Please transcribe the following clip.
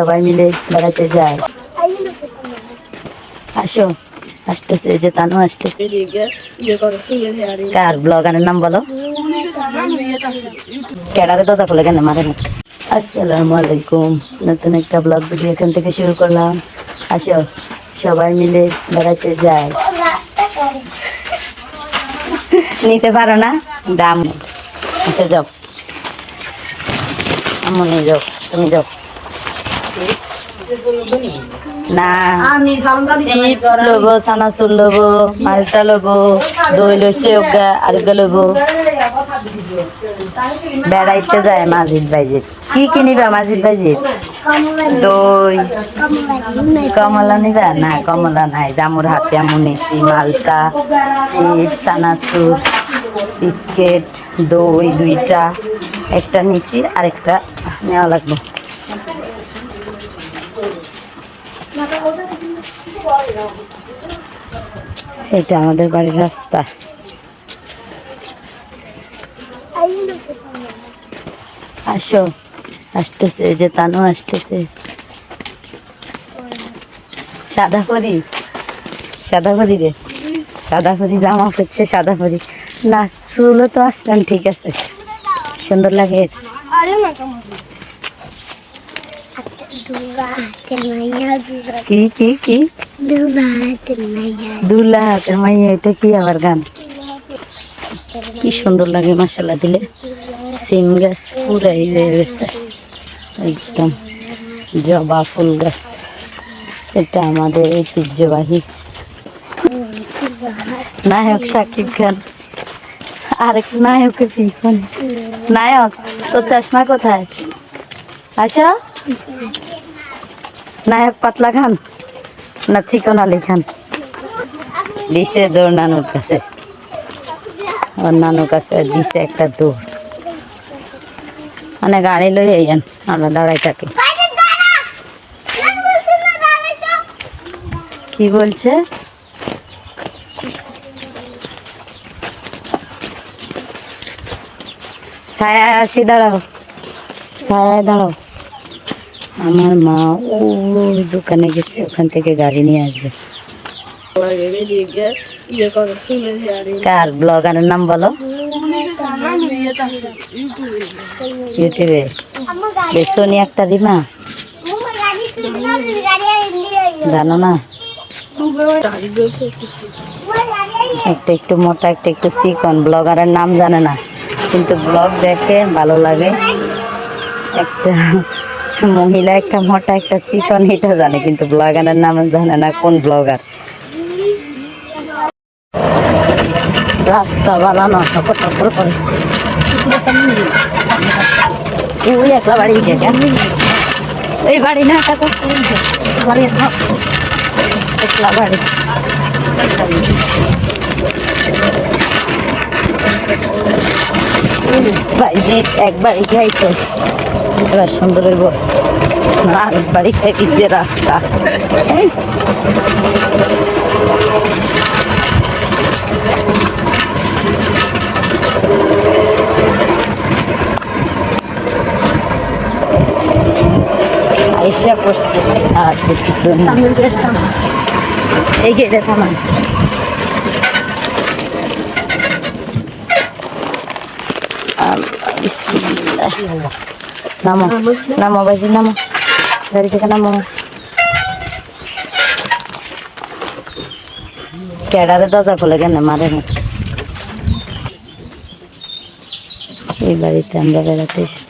সবাই মিলে বেড়াতে যায়। আসো, আসতেছে যে তানু আসতেছে। কার ব্লগারের নাম বলো? ক্যাডারে দরজা খুলে কেন মারে না আসসালামু আলাইকুম। নতুন একটা ব্লগ ভিডিও এখান থেকে শুরু করলাম। আসো, সবাই মিলে বেড়াতে যায়। নিতে পারো না? দাম এসে যাও। নিয়ে যাও, তুমি যাও। না। চিপ লবো সানাসুর লবো, মালটা লবো, দই লইছে, ওগা আরেকটা লবো। বেড়াইতে যায় মাঝিদ বাইজিদ কি কিনিবা মাঝিদ বাইজিদ দই। কমলা নিবা? না, কমলা নাই। জামুর হাতে আমু নিছি মালটা চিপ সানাসুর বিস্কিট, দই দুইটা। একটা নিছি, আরেকটা নেওয়া লাগবে। এটা আমাদের বাড়ির রাস্তা। আসো, আসতেছে যে তানু আসতেছে। সাদা করি সাদা করি রে। সাদা করি জামা করছে সাদা করি না, চুলও তো আসলেন ঠিক আছে। সুন্দর লাগে। কি কি কি? দুলা হাতের মাইয়া এটা কি আবার গান? কি সুন্দর লাগে মশলা দিলে। সিম গাছ পুরাই হয়ে গেছে। একদম জবা ফুল গাছ। এটা আমাদের ঐতিহ্যবাহী। নায়ক শাকিব খান। আরেক নায়কের পিছনে। নায়ক তো চশমা কোথায়? আসা নায়ক পাতলা খান না চিকন আলী খান? দিছে দৌড় নানুর কাছে। ওর নানুর কাছে দিছে একটা দৌড়। মানে গাড়ি লই আইয়েন, আমরা দাঁড়াই থাকি। কি বলছে? ছায়া, আসি দাঁড়াও। ছায়া, দাঁড়াও। আমার মা ওই দোকানে গেছে, ওখান থেকে গাড়ি নিয়ে আসবে। কার ব্লগারের নাম বলো? ইউটিউবে। একটা দিমা। জানো না? একটা একটু মোটা, একটা একটু চিকন। ব্লগারের নাম জানে না, কিন্তু ব্লগ দেখে ভালো লাগে। একটা মহিলা, একটা মোটা, একটা চিকন এটা জানে, কিন্তু ব্লগারের নাম জানে না কোন ব্লগার। রাস্তা বানানো বাড়ি না। একলা বাড়ি। বাড়ি এক বাড়ি খাইছে এবার সুন্দর বাড়ি খাইবি যে রাস্তা। আইসা পড়ছে। আর এই গেটে থামান। নামো নামো বাজি নামো। গাড়ি থেকে নামো। ক্যাডারে দরজা খুলে কেন? মারে না। এই বাড়িতে আমরা বেড়াতে এসেছি।